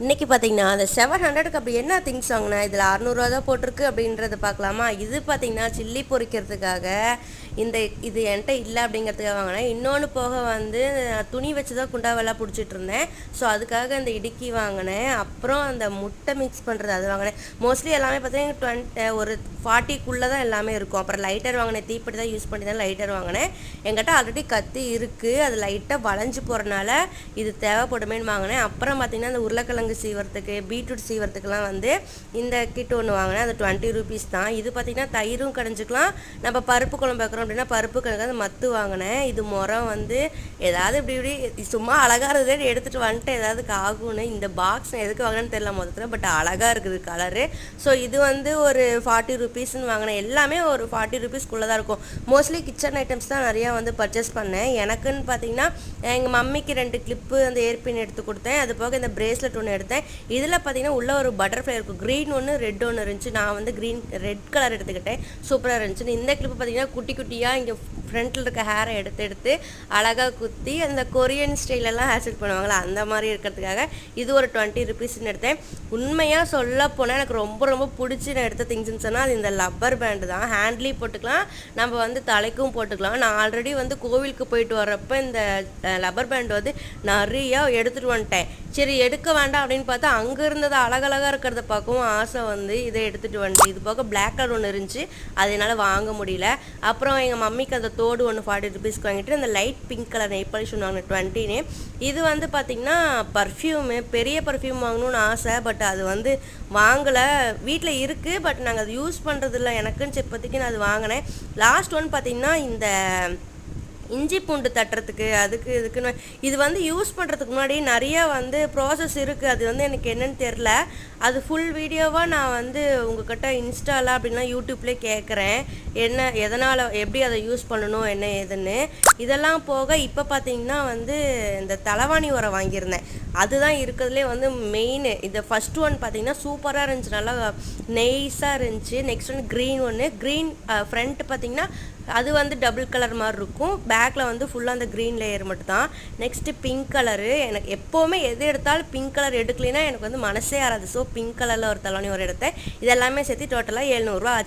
இன்றைக்கி பார்த்தீங்கன்னா அந்த செவன் ஹண்ட்ரடுக்கு அப்படி என்ன திங்ஸ் வாங்கினேன் இதில் அறநூறுவா தான் போட்டிருக்கு அப்படின்றத பார்க்கலாமா? இது பார்த்தீங்கன்னா சில்லி பொரிக்கிறதுக்காக இந்த இது என்கிட்ட இல்லை அப்படிங்கிறதுக்காக வாங்கினேன் இன்னொன்று போக வந்து துணி வச்சு தான் குண்டாவெல்லாம் பிடிச்சிட்டு இருந்தேன் ஸோ அதுக்காக அந்த இடுக்கி வாங்கினேன். அப்புறம் அந்த முட்டை மிக்ஸ் பண்ணுறது அது வாங்கினேன். மோஸ்ட்லி எல்லாமே பார்த்தீங்கன்னா டுவெண்ட்டி ஒரு ஃபார்ட்டிக்குள்ளே தான் எல்லாமே இருக்கும். அப்புறம் லைட்டர் வாங்கினேன். தீப்பெட்டி தான் யூஸ் பண்ணி தான் லைட்டர் வாங்கினேன். என்கிட்ட ஆல்ரெடி கத்தி இருக்குது அது லைட்டாக வளைஞ்சு போகிறனால இது தேவைப்படுமேன்னு வாங்கினேன். அப்புறம் பார்த்தீங்கன்னா அந்த உருளைக்கிழங்கு சீவரத்துக்கு பீட்ரூட் சீவரத்துக்குலாம் வந்து இந்த கிட் ஒன்று வாங்கினேன். அது டுவெண்ட்டி ருபீஸ் தான். இது பார்த்தீங்கன்னா தயிரும் கடைஞ்சிக்கலாம். நம்ம பருப்பு குழம்பு வைக்கிறோம் அப்படின்னா பருப்பு கிழங்கு அந்த மத்து வாங்கினேன். இது முறம் வந்து ஏதாவது இப்படி இப்படி சும்மா அழகாக இருந்தது எடுத்துகிட்டு வந்துட்டு ஏதாவது ஆகும்னு இந்த பாக்ஸ் எதுக்கு வாங்கினேன்னு தெரியல மொத்தத்தில் பட் அழகாக இருக்குது கலரு ஸோ இது வந்து ஒரு ஃபார்ட்டி ருபீஸ்ன்னு வாங்கினேன். எல்லாமே ஒரு ஃபார்ட்டி ருபீஸ்க்குள்ளே தான் இருக்கும். மோஸ்ட்லி கிச்சன் ஐட்டம்ஸ் தான் நிறையா வந்து பர்ச்சேஸ் பண்ணேன். எனக்குன்னு பார்த்தீங்கன்னா எங்கள் மம்மிக்கு ரெண்டு கிளிப்பு அந்த ஏர்பின் எடுத்து கொடுத்தேன். அது போக இந்த பிரேஸ்லெட் ஒன்று எடுத்தேன். இதில் பார்த்தீங்கன்னா உள்ள ஒரு பட்டர்ஃப்ளை இருக்கும் க்ரீன் ஒன்று ரெட் ஒன்று இருந்துச்சு. நான் வந்து க்ரீன் ரெட் கலர் எடுத்துக்கிட்டேன். சூப்பராக இருந்துச்சு இந்த கிளிப்பு பார்த்தீங்கன்னா குட்டி குட்டியாக இங்கே ஃப்ரண்ட்டில் இருக்க ஹேரை எடுத்து எடுத்து அழகாக குத்தி அந்த கொரியன் ஸ்டைலெல்லாம் ஹேர் ஸ்டைல் பண்ணுவாங்களா? அந்த மாதிரி இருக்கிறதுக்காக இது ஒரு டுவெண்ட்டி ருபீஸ்னு எடுத்தேன். உண்மையாக சொல்ல போனால் எனக்கு ரொம்ப ரொம்ப பிடிச்சி நான் எடுத்த திங்ஸ்னு சொன்னால் அது இந்த லப்பர் பேண்டு தான். ஹேண்ட்லேயும் போட்டுக்கலாம். நம்ம வந்து தலைக்கும் போட்டுக்கலாம். நான் ஆல்ரெடி வந்து கோவிலுக்கு போயிட்டு வர்றப்ப இந்த லப்பர் பேண்ட் வந்து நிறையா எடுத்துகிட்டு வந்துட்டேன். சரி எடுக்க வேண்டாம் அப்படின்னு பார்த்தா அங்கே இருந்தது அழகழகாக இருக்கிறத பார்க்கவும் ஆசை வந்து இதை எடுத்துகிட்டு வந்துட்டு இது போக பிளாக் கலர் ஒன்று இருந்துச்சு. அது என்னால் வாங்க முடியல. அப்புறம் எங்கள் மம்மிக்கு அந்த தோடு ஒன்று ஃபார்ட்டி ருபீஸ்க்கு வாங்கிட்டு அந்த light pink colour nail polish ஒன்று வாங்கினேன் டுவெண்ட்டின்னு இது வந்து பார்த்திங்கன்னா பர்ஃப்யூமு பெரிய பர்ஃப்யூம் வாங்கணும்னு ஆசை பட் அது வந்து வாங்கலை. வீட்டில் இருக்குது பட் நாங்கள் அது யூஸ் பண்ணுறதில்ல எனக்குன்னு இப்போதைக்கு நான் அது வாங்கினேன். லாஸ்ட் ஒன் பார்த்திங்கன்னா இந்த இஞ்சி பூண்டு தட்டுறதுக்கு அதுக்கு இதுக்குன்னு இது வந்து யூஸ் பண்ணுறதுக்கு முன்னாடி நிறைய வந்து ப்ராசஸ் இருக்குது அது வந்து எனக்கு என்னன்னு தெரில அது ஃபுல் வீடியோவாக நான் வந்து உங்ககிட்ட இன்ஸ்டாவில் அப்படின்லாம் யூடியூப்லேயே கேட்குறேன் என்ன எதனால் எப்படி அதை யூஸ் பண்ணணும் என்ன ஏதுன்னு. இதெல்லாம் போக இப்போ பார்த்தீங்கன்னா வந்து இந்த தலைவாணி உரம் வாங்கியிருந்தேன். அதுதான் இருக்கிறதுலே வந்து மெயின் இந்த ஃபஸ்ட் ஒன் பார்த்தீங்கன்னா சூப்பராக இருந்துச்சு. நல்லா நெய்ஸாக இருந்துச்சு. நெக்ஸ்ட் ஒன் க்ரீன் ஒன்று க்ரீன் ஃப்ரண்ட் பார்த்தீங்கன்னா அது வந்து டபுள் கலர் மாதிரி இருக்கும். பேக்கில் வந்து ஃபுல்லாக அந்த க்ரீன் லேயர் மட்டும் தான் நெக்ஸ்ட்டு பிங்க் கலரு எனக்கு எப்போவுமே எது எடுத்தாலும் பிங்க் கலர் எடுக்கலைன்னா எனக்கு வந்து மனசே ஆறாது. ஸோ பிங்க் கலரில் ஒரு தலைவணி ஒரு இடத்த. இதெல்லாமே சேர்த்து டோட்டலாக எழுநூறுவா ஆச்சு.